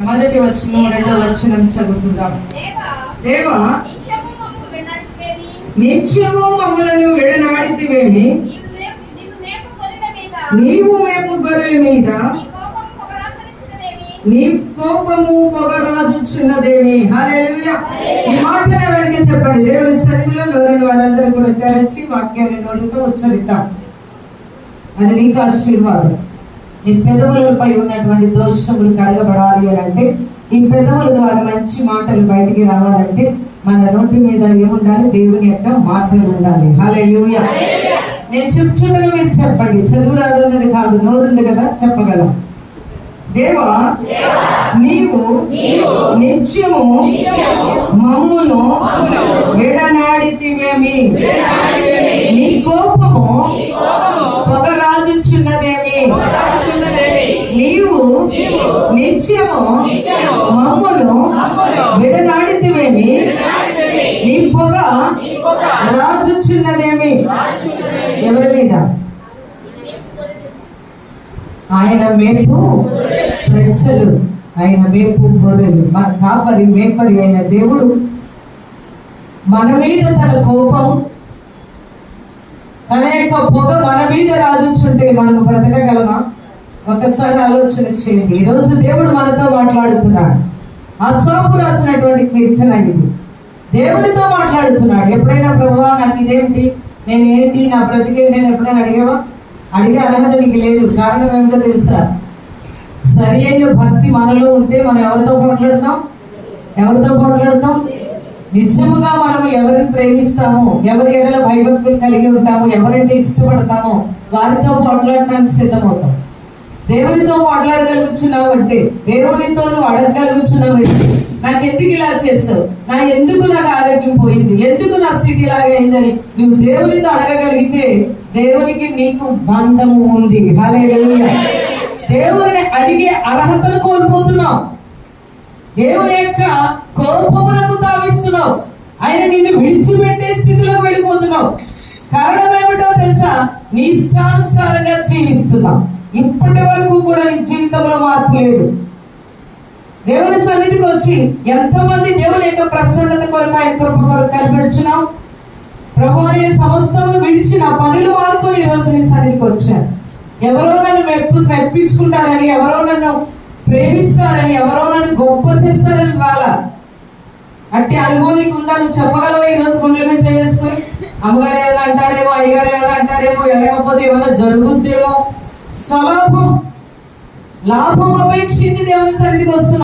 మొదటి వచనం రెండో వచనం చదువుకుందాం. దేవా నిత్యము మమ్మలను విడనాడితివేమి నీవు మేము గొర్రెల మీద. నీ కోపము పొగరాజుచున్నదేమి? హల్లెలూయా. ఈ మాటను ఎవరికి చెప్పండి? దేవుని సన్నిధిలో నోరుని వారందరూ కూడా తెరచి వాక్యాన్ని నోటితో ఉచ్చరిద్దాం. అది నీకు ఆశీర్వాదం. నీ పెదవులపై ఉన్నటువంటి దోషములు కడగబడాలి అని అంటే ఈ పెదవుల ద్వారా మంచి మాటలు బయటికి రావాలంటే మన నోటి మీద ఏముండాలి? దేవుని యొక్క మాటలు ఉండాలి. హల్లెలూయా నేను చెప్తున్నాను మీరు చెప్పండి. చదువు రాదు అన్నది కాదు. నోరుంది కదా? చెప్పగలం. దేవా నీవు నిత్యము మమ్మును విడనాడితివేమి? నీ కోపము పొగరాజుచున్నదేమి? నీవు నిత్యము మమ్మును విడనాడితివేమి? నీ పొగ రాజుచున్నదేమి? ఎవరి మీద? ఆయన మేపు ప్రజలు ఆయన మేపు గొర్రెలు. మన కాపరి మేపరి అయిన దేవుడు మన మీద తన కోపం తన యొక్క పొగ మన మీద రాజుచుంటే మనం బ్రతకగలమా? ఒకసారి ఆలోచన చేయండి. ఈరోజు దేవుడు మనతో మాట్లాడుతున్నాడు. అసాపు రాసినటువంటి కీర్తన ఇది. దేవునితో మాట్లాడుతున్నాడు. ఎప్పుడైనా ప్రభువా నాకు ఇదేంటి నేను ఏంటి? నా బ్రతికే నేను ఎప్పుడైనా అడిగావా? అడిగే అర్హత నీకు లేదు. కారణం ఏమిటో తెలుసా? సరి అయిన భక్తి మనలో ఉంటే మనం ఎవరితో మాట్లాడతాం? ఎవరితో మాట్లాడతాం? నిజముగా మనం ఎవరిని ప్రేమిస్తాము ఎవరి ఎడల భయభక్తులు కలిగి ఉంటాము ఎవరంటే ఇష్టపడతామో వారితో మాట్లాడటానికి సిద్ధమవుతాం. దేవునితో మాట్లాడగలుగుతున్నావు అంటే దేవునితో నువ్వు అడగగలుగుతున్నావు అంటే నాకు ఎందుకు ఇలా చేస్తావు? నా ఎందుకు నాకు ఆరోగ్యం పోయింది? ఎందుకు నా స్థితి ఇలాగ అయిందని నువ్వు దేవునితో అడగగలిగితే దేవునికి నీకు బంధము ఉంది. హల్లెలూయా. దేవుని అడిగే అర్హతను కోల్పోతున్నావు. దేవుని యొక్క కోపములకు తావిస్తున్నావు. ఆయన నిన్ను విడిచిపెట్టే స్థితిలోకి వెళ్ళిపోతున్నావు. కారణం ఏమిటో తెలుసా? నీ ఇష్టానుసారంగా జీవిస్తున్నావు. ఇప్పటి వరకు కూడా నీ జీవితంలో మార్పు లేదు. దేవుని సన్నిధికి వచ్చి ఎంతమంది దేవుని యొక్క ప్రసన్నత కొరకు ఆయన కృప కొరకు కనిపెడుచున్నావు ప్రభు అనే సమస్తమును విడిచి నా పనులు వాడుకొని ఈరోజు నీ సన్నిధికి వచ్చాను ఎవరో నన్ను మెప్పు మెప్పించుకుంటారని ఎవరో నన్ను ప్రేమిస్తారని ఎవరో నన్ను గొప్ప చేస్తారని రాలా. అట్టి అనుభవం నీకు ఉందా? నువ్వు చెప్పగలవా ఈరోజు రోజు గుండెల మీద చేసుకుని అమ్మగారు ఏమైనా అంటారేమో అయ్యగారు ఏమైనా అంటారేమో వెళ్ళకపోతే ఏమైనా జరుగుద్దేమో? స్వలాభం లాభం అపేక్షించి దేవుని సన్నిధికి వస్తున్నాం.